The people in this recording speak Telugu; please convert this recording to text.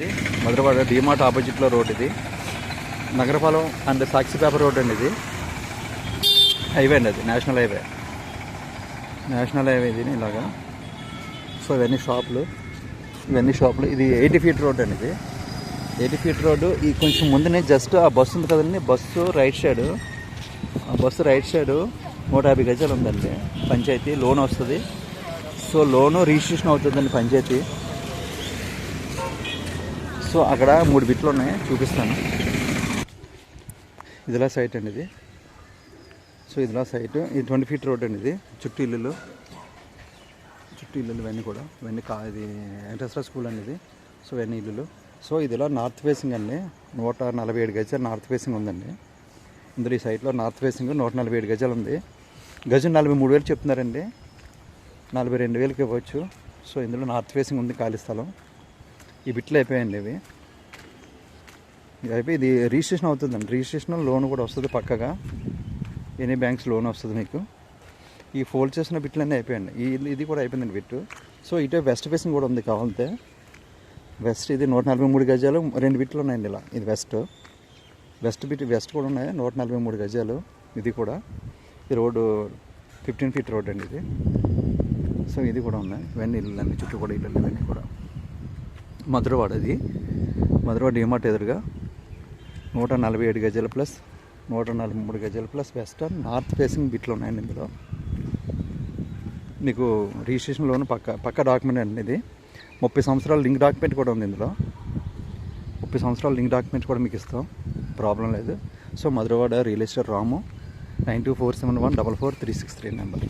ఇది మధురవాడ డిమార్ట్ ఆపోజిట్లో రోడ్ ఇది. Nagarapalem and Sakshi paper road అండి ఇది. హైవే అండి అది నేషనల్ హైవే. నేషనల్ హైవే ఇది ఇలాగా. సో ఇవన్నీ షాపులు. ఇవన్నీ షాపులు. ఇది ఎయిటీ ఫీట్ రోడ్ అండి ఇది. ఎయిటీ ఫీట్ రోడ్డు ఈ కొంచెం ముందునే జస్ట్ ఆ బస్సు ఉంది కదండి బస్సు రైట్ సైడ్. ఆ బస్సు రైట్ సైడ్ నూట యాభై గజాలు ఉందండి పంచాయతీ. లోన్ వస్తుంది. సో లోను రిజిస్ట్రేషన్ అవుతుందండి పంచాయతీ. సో అక్కడ మూడు బిట్లు ఉన్నాయి చూపిస్తాను. ఇదిలా సైట్ అండి ఇది. సో ఇదిలా సైట్ ఇది ట్వంటీ ఫీట్ రోడ్ అండి ఇది చుట్టూ ఇల్లులు. చుట్టూ ఇల్లులు ఇవన్నీ కూడా. ఇవన్నీ కా ఇది వెంకటేశ్వర స్కూల్ అండి ఇది. సో ఇవన్నీ ఇల్లులు. సో ఇదిలా నార్త్ ఫేసింగ్ అండి. నూట నలభై ఏడు గజాలు నార్త్ ఫేసింగ్ ఉందండి. ఇందులో ఈ సైట్లో నార్త్ ఫేసింగ్ నూట నలభై ఏడు గజాలు ఉంది. గజం నలభై మూడు వేలు చెప్తున్నారండి. నలభై రెండు వేలకి ఇవ్వచ్చు. సో ఇందులో నార్త్ ఫేసింగ్ ఉంది ఖాళీ స్థలం. ఈ బిట్లు అయిపోయాయండి ఇవి. ఇది అయిపోయి ఇది రిజిస్ట్రేషన్ అవుతుందండి. రిజిస్ట్రేషన్ లోన్ కూడా వస్తుంది పక్కగా. ఎనీ బ్యాంక్స్ లోన్ వస్తుంది మీకు. ఈ ఫోల్డ్ చేసిన బిట్లన్నీ అయిపోయాయండి. ఈ ఇది కూడా అయిపోయిందండి బిట్టు. సో ఇటే వెస్ట్ ఫేసింగ్ కూడా ఉంది కావాలంటే. వెస్ట్ ఇది నూట నలభై మూడు గజాలు. రెండు బిట్లు ఉన్నాయండి ఇలా. ఇది వెస్ట్. వెస్ట్ బిట్ వెస్ట్ కూడా ఉన్నాయి. నూట నలభై మూడు గజాలు. ఇది కూడా. ఈ రోడ్డు ఫిఫ్టీన్ ఫీట్ రోడ్ అండి ఇది. సో ఇది కూడా ఉన్నాయి. ఇవన్నీ ఇల్లు అన్ని చుట్టూ కూడా ఇల్లు ఇవన్నీ కూడా. మధురవాడ అది. మధురవాడ డిమార్ట్ ఎదురుగా నూట నలభై ఏడు గజాలు ప్లస్ నూట నలభై మూడు గజాలు ప్లస్ వెస్టర్న్ నార్త్ ఫేసింగ్ బిట్లు ఉన్నాయండి ఇందులో. మీకు రిజిస్ట్రేషన్ లోన్ పక్క పక్క డాక్యుమెంట్ అండి ఇది. ముప్పై సంవత్సరాల లింక్ డాక్యుమెంట్ కూడా ఉంది ఇందులో. ముప్పై సంవత్సరాల లింక్ డాక్యుమెంట్ కూడా మీకు ఇస్తాం. ప్రాబ్లం లేదు. So Madhurawada real estate Ramu nine two four seven one double four three six three number.